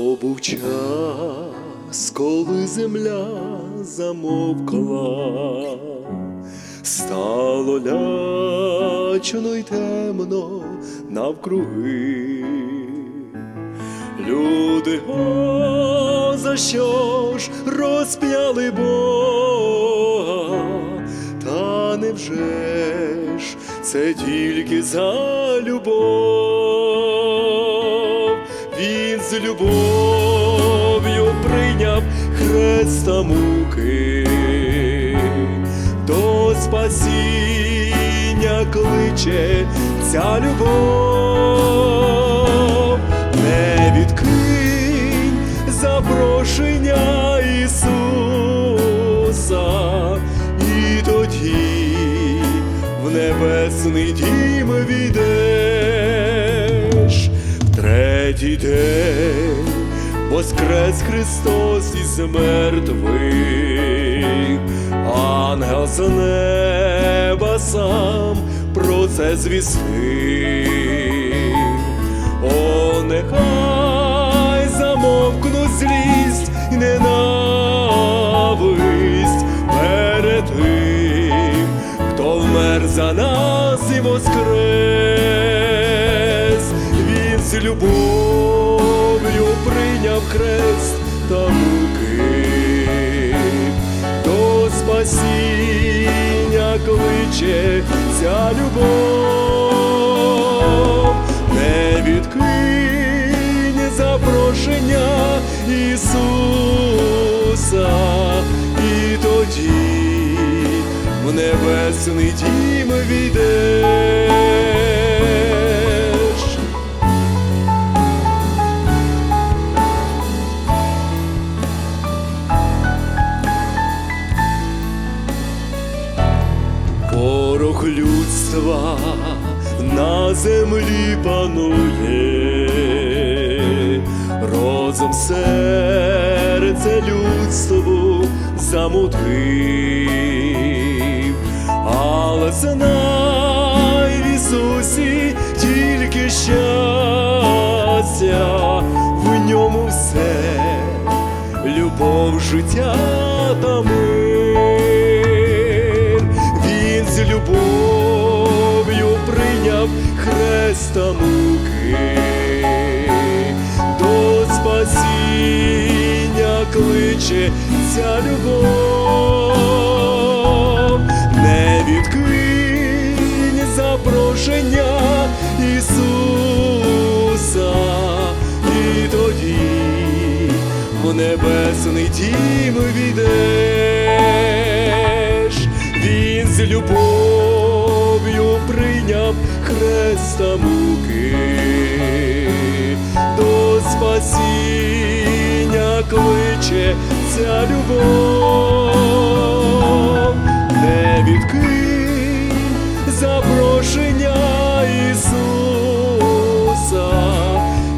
був час, коли земля замовкла, стало лячно й темно навкруги. Люди, о, за що ж розп'яли Бога? Та невже ж це тільки за любов? Він з любов'ю прийняв хреста муки, до спасіння кличе ця любов, не відкинь запрошення Ісуса, і тоді в небесний дім війдеш в третій день. Воскрес Христос із мертвих, ангел з неба сам про це звістив. О, нехай замовкнуть злість і ненависть перед тим, хто вмер за нас і воскрес, він кличе ця любов, не відкинь запрошення Ісуса, і тоді в небесний дім війдеш. Ворог людства на землі панує, розум серце людству замутив, але знай в Ісусі тільки щастя, в ньому все. Любов, життя та мир. Кличе ця любов, не відкинь запрошення Ісуса, і тоді в небесний дім війдеш, він з любов'ю прийняв хреста муки, до спасіння кличе ця любов, не відкинь запрошення Ісуса,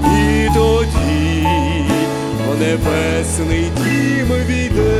і тоді в небесний дім війде.